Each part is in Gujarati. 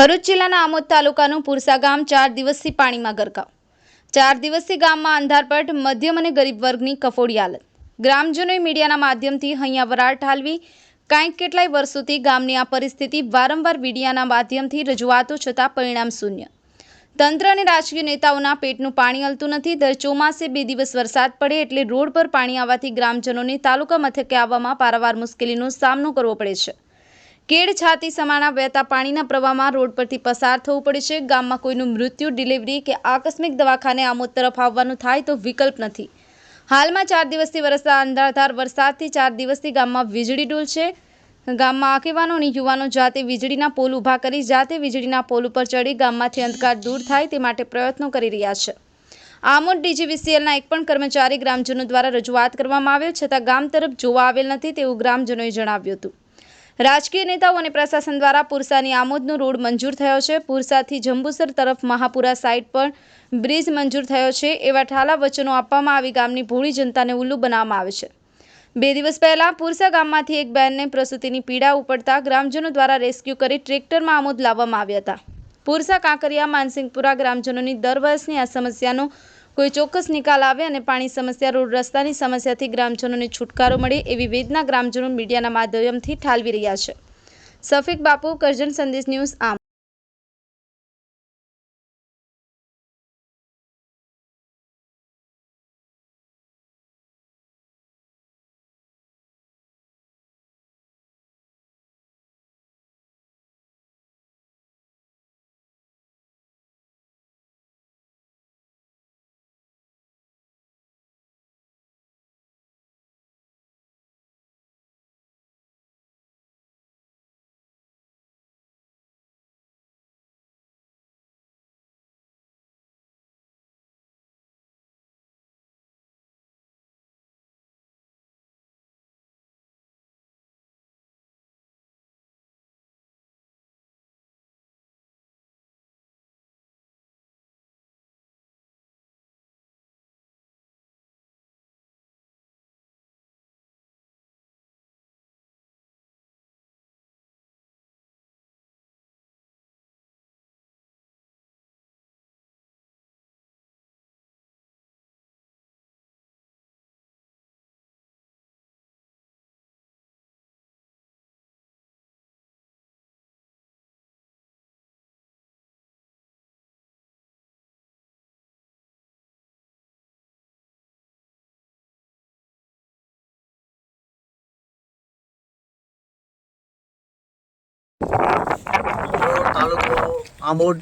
ભરૂચ જિલ્લાના આમોદ તાલુકાનું પુરસા ગામ ચાર દિવસથી પાણીમાં ગરકાવ. ચાર દિવસથી ગામમાં અંધારપટ, મધ્યમ અને ગરીબ વર્ગની કફોડી હાલત. ગ્રામજનોએ મીડિયાના માધ્યમથી હૈયા વરાળ ઠાલવી, કાંઈક કેટલાય વર્ષોથી ગામની આ પરિસ્થિતિ વારંવાર મીડિયાના માધ્યમથી રજૂઆતો છતાં પરિણામ શૂન્ય. તંત્ર અને રાજકીય નેતાઓના પેટનું પાણી હલતું નથી, દર ચોમાસે બે દિવસ વરસાદ પડે એટલે રોડ પર પાણી આવવાથી ગ્રામજનોને તાલુકા મથકે આવવામાં પારાવાર મુશ્કેલીનો સામનો કરવો પડે છે. કેડ છાતી સમાણા વહેતા પાણીના પ્રવાહમાં રોડ પરથી પસાર થવું પડે છે. ગામમાં કોઈનું મૃત્યુ, ડિલિવરી કે આકસ્મિક દવાખાને આમોદ તરફ આવવાનું થાય તો વિકલ્પ નથી. હાલમાં ચાર દિવસથી વરસતા અંધારધાર વરસાદથી ચાર દિવસથી ગામમાં વીજળી ડૂલ છે. ગામમાં આગેવાનો અને યુવાનો જાતે વીજળીના પોલ ઊભા કરી જાતે વીજળીના પોલ ઉપર ચડી ગામમાંથી અંધકાર દૂર થાય તે માટે પ્રયત્નો કરી રહ્યા છે. આમોદ ડીજીવીસીએલના એક પણ કર્મચારી ગ્રામજનો દ્વારા રજૂઆત કરવામાં આવેલ છતાં ગામ તરફ જોવા આવેલ નથી તેવું ગ્રામજનોએ જણાવ્યું હતું. રાજકીય નેતાઓ અને પ્રશાસન દ્વારા પુરસાની આમોદનો રોડ મંજૂર થયો છે. પુરસાથી જંબુસર તરફ મહાપુરા સાઇટ પર બ્રિજ મંજૂર થયો છે. એવા ઠાલા વચનો આપવામાં આવી ગામની ભોળી જનતાને ઉલ્લુ બનાવવામાં આવે છે. બે દિવસ પહેલા પુરસા ગામમાંથી એક બહેનને પ્રસૂતિની પીડા ઉપડતા ગ્રામજનો દ્વારા રેસ્ક્યુ કરી ટ્રેક્ટરમાં આમોદ લાવવામાં આવ્યા હતા. પુરસા કાંકરિયા, માનસિંગપુરા ગ્રામજનોની દર વર્ષની આ સમસ્યાનો કોઈ ચોક્કસ નિકાલ આવે અને પાણી સમસ્યા રોડ રસ્તાની સમસ્યાથી ગ્રામજનોને છુટકારો મળે એવી વેદના ગ્રામજનો મીડિયાના માધ્યમથી ઠાલવી રહ્યા છે. સફીક બાપુ, કરજણ સંદેશ ન્યૂઝ આમ. તાલુકો આમોદ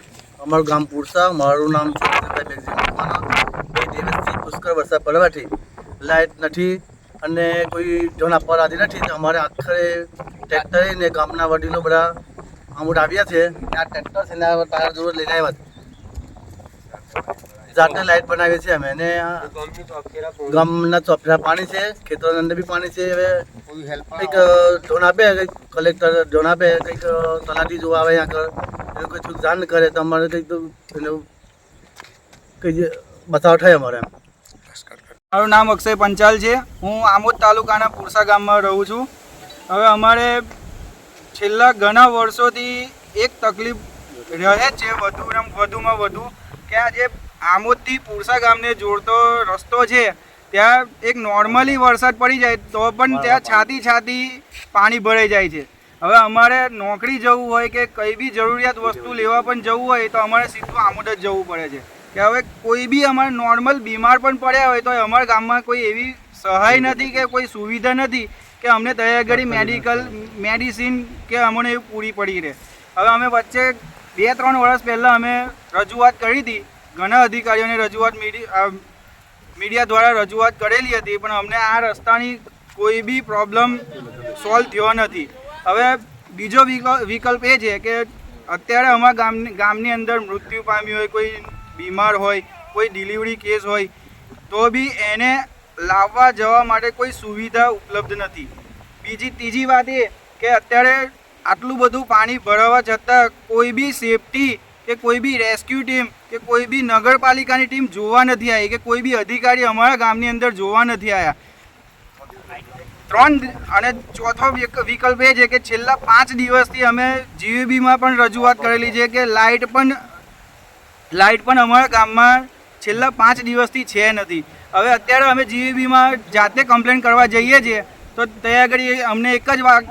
અમારું ગામ પુરસા, મારું નામ છે પુષ્કળ વરસાદ પડવાથી લાઇટ નથી અને કોઈ જોન આપવા નથી. તો અમારે આખરે ટ્રેક્ટરે ને ગામના વડીલો બધા આમોડ આવ્યા છે. આ ટ્રેક્ટર છે ને તારા જોડે લઈને આવ્યા છે જાતે લાઇટ બનાવીએ છીએ અમે. અને ગામના ચોપરા પાણી છે, ખેતરોની અંદર બી પાણી છે. હવે કંઈક જોન આપે, કંઈક કલેક્ટર જોન આપે, કંઈક તલાટી જોવા આવે આગળ એનું કંઈક જાણ કરે તો અમારે કંઈક એનું કંઈ બતાવ થાય અમારે એમ. મારું નામ અક્ષય પંચાલ છે. હું આમોદ તાલુકાના પુરસા ગામમાં રહું છું. હવે અમારે છેલ્લા ઘણા વર્ષોથી એક તકલીફ રહે છે વધુ વધુમાં વધુ, કે આ જે આમોદથી પુરસા ગામને જોડતો રસ્તો છે ત્યાં એક નોર્મલી વરસાદ પડી જાય તો પણ ત્યાં છાતી છાતી પાણી ભરાઈ જાય છે. હવે અમારે નોકરી જવું હોય કે કઈ બી જરૂરિયાત વસ્તુ લેવા પણ જવું હોય તો અમારે સીધું આમોદ જ જવું પડે છે. કે હવે કોઈ બી અમારે નોર્મલ બીમાર પણ પડ્યા હોય તો અમારા ગામમાં કોઈ એવી સહાય નથી કે કોઈ સુવિધા નથી કે અમને તૈયાર મેડિકલ મેડિસિન કે અમને પૂરી પડી રહે. હવે અમે વચ્ચે બે ત્રણ વર્ષ પહેલાં અમે રજૂઆત કરી હતી ઘણા અધિકારીઓને રજૂઆત મીડિયા દ્વારા રજૂઆત કરેલી હતી, પણ અમને આ રસ્તાની કોઈ બી પ્રોબ્લેમ સોલ્વ થયો નથી. હવે બીજો વિકલ્પ એ છે કે અત્યારે અમારા ગામની ગામની અંદર મૃત્યુ પામ્યું હોય, કોઈ બીમાર હોય, કોઈ ડિલિવરી કેસ હોય, તો બી એને લાવવા જવા માટે કોઈ સુવિધા ઉપલબ્ધ નથી. બીજી, ત્રીજી વાત એ કે અત્યારે આટલું બધું પાણી ભરાવા છતાં કોઈ બી સેફટી કે કોઈ બી રેસ્ક્યુ ટીમ કે કોઈ બી નગરપાલિકાની ટીમ જોવા નથી આવી, કે કોઈ બી અધિકારી અમારા ગામની અંદર જોવા નથી આવ્યા ત્રણ અને ચોથો વિકલ્પ એ છે કે છેલ્લા પાંચ દિવસથી અમે જીવીબીમાં પણ રજૂઆત કરેલી છે કે લાઇટ પણ લાઇટ પણ અમારા ગામમાં છેલ્લા પાંચ દિવસથી છે નથી. હવે અત્યારે અમે જીવીબીમાં જાતે કમ્પ્લેન કરવા જઈએ છીએ, તો ત્યાં આગળ અમને એક જ વાત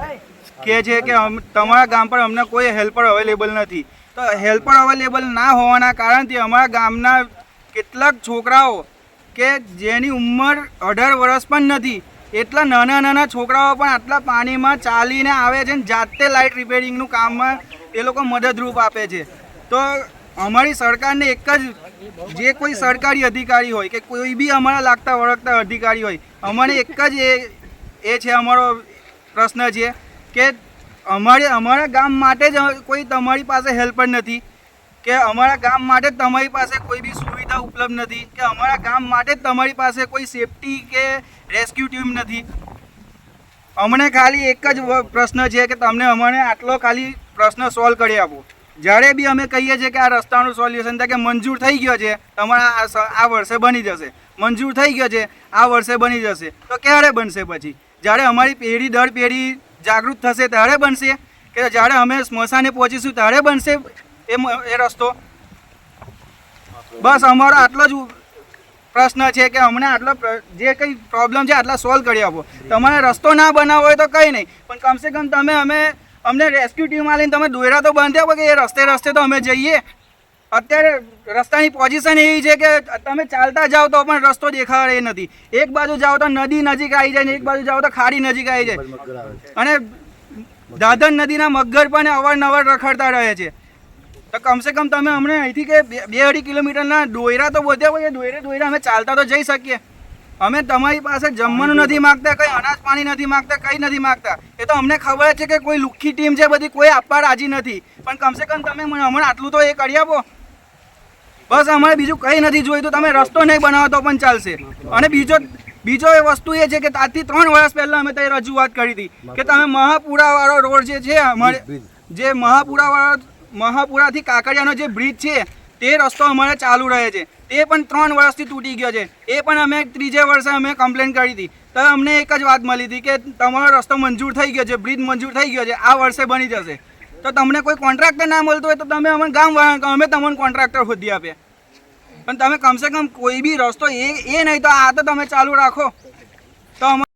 કહે છે કે તમારા ગામ પર અમને કોઈ હેલ્પર અવેલેબલ નથી. તો હેલ્પર અવેલેબલ ના હોવાના કારણથી અમારા ગામના કેટલાક છોકરાઓ કે જેની ઉંમર અઢાર વર્ષ પણ નથી, એટલા નાના નાના છોકરાઓ પણ આટલા પાણીમાં ચાલીને આવે છે ને જાતે લાઇટ રિપેરિંગનું કામમાં એ લોકો મદદરૂપ આપે છે. તો અમારી સરકારને એક જ જે કોઈ સરકારી અધિકારી હોય કે કોઈ બી અમારા લાગતા વળગતા અધિકારી હોય અમારે એક જ એ એ છે અમારો પ્રશ્ન છે કે અમારે, અમારા ગામ માટે જ કોઈ તમારી પાસે હેલ્પર નથી. કે અમારા ગામ માટે તમારી પાસે કોઈ બી સુવિધા ઉપલબ્ધ નથી. કે અમારા ગામ માટે તમારી પાસે કોઈ સેફટી કે રેસ્ક્યુ ટીમ નથી. અમને ખાલી એક જ પ્રશ્ન છે કે તમને અમને આટલો ખાલી પ્રશ્ન સોલ્વ કરી આપો. જ્યારે બી અમે કહીએ છીએ કે આ રસ્તાનું સોલ્યુશન કે મંજૂર થઈ ગયો છે, તમારા આ વર્ષે બની જશે. મંજૂર થઈ ગયો છે, આ વર્ષે બની જશે. તો ક્યારે બનશે પછી? જ્યારે અમારી પેઢી દર પેઢી જાગૃત થશે ત્યારે બનશે. કે જ્યારે અમે સ્મશાને પહોંચીશું ત્યારે બનશે એ એ રસ્તો. બસ અમારો આટલો જ પ્રશ્ન છે કે અમને આટલો જે કંઈ પ્રોબ્લેમ છે આટલા સોલ્વ કરી આપો. તમારે રસ્તો ના બનાવવો હોય તો કંઈ નહીં. પણ કમસે કમ તમે અમે, અમને રેસ્ક્યુ ટીમ આવીને તમે દોયરા તો બંધ આપો કે એ રસ્તે રસ્તે તો અમે જઈએ. અત્યારે રસ્તાની પોઝિશન એવી છે કે તમે ચાલતા જાઓ તો પણ રસ્તો દેખાડે નથી. એક બાજુ જાઓ તો નદી નજીક આવી જાય ને એક બાજુ જાઓ તો ખાડી નજીક આવી જાય. અને દાદન નદીના મગર પણ અવારનવાર રખડતા રહે છે. તો કમસે કમ તમે અમને અહીંથી કે બે અઢી કિલોમીટરના દોયરા તો બોધ્યા હોય દોયરે દોયરા અમે ચાલતા તો જઈ શકીએ. અમે તમારી પાસે જમવાનું નથી માગતા, કંઈ અનાજ પાણી નથી માગતા, કંઈ નથી માગતા. એ તો અમને ખબર છે કે કોઈ લુખ્ખી ટીમ છે બધી, કોઈ આપવા રાજી નથી. પણ કમસે કમ તમે મને હમણાં આટલું તો એ કરી આપો. બસ અમારે બીજું કંઈ નથી જોઈતું તમે રસ્તો નહીં બનાવો તો પણ ચાલશે. અને બીજો બીજો એ વસ્તુ એ છે કે આજથી ત્રણ વર્ષ પહેલાં અમે ત્યાં રજૂઆત કરી હતી કે તમે મહાપુરાવાળો રોડ જે છે અમારે જે મહાપુરાવાળો મહાપુરાથી કાકડિયાનો જે બ્રિજ છે તે રસ્તો અમારે ચાલુ રહે છે. તે પણ ત્રણ વર્ષથી તૂટી ગયો છે. એ પણ અમે ત્રીજે વર્ષે અમે કમ્પ્લેન કરી હતી. તો અમને એક જ વાત મળી હતી કે તમારો રસ્તો મંજૂર થઈ ગયો છે બ્રિજ મંજૂર થઈ ગયો છે આ વર્ષે બની જશે. તો તમને કોઈ કોન્ટ્રાક્ટર ના મળતો હોય તો તમે અમને ગામ અમે તમને કોન્ટ્રાક્ટર શોધી આપીએ. પણ તમે કમસે કમ કોઈ બી રસ્તો એ એ નહીં તો આ તો તમે ચાલુ રાખો. તો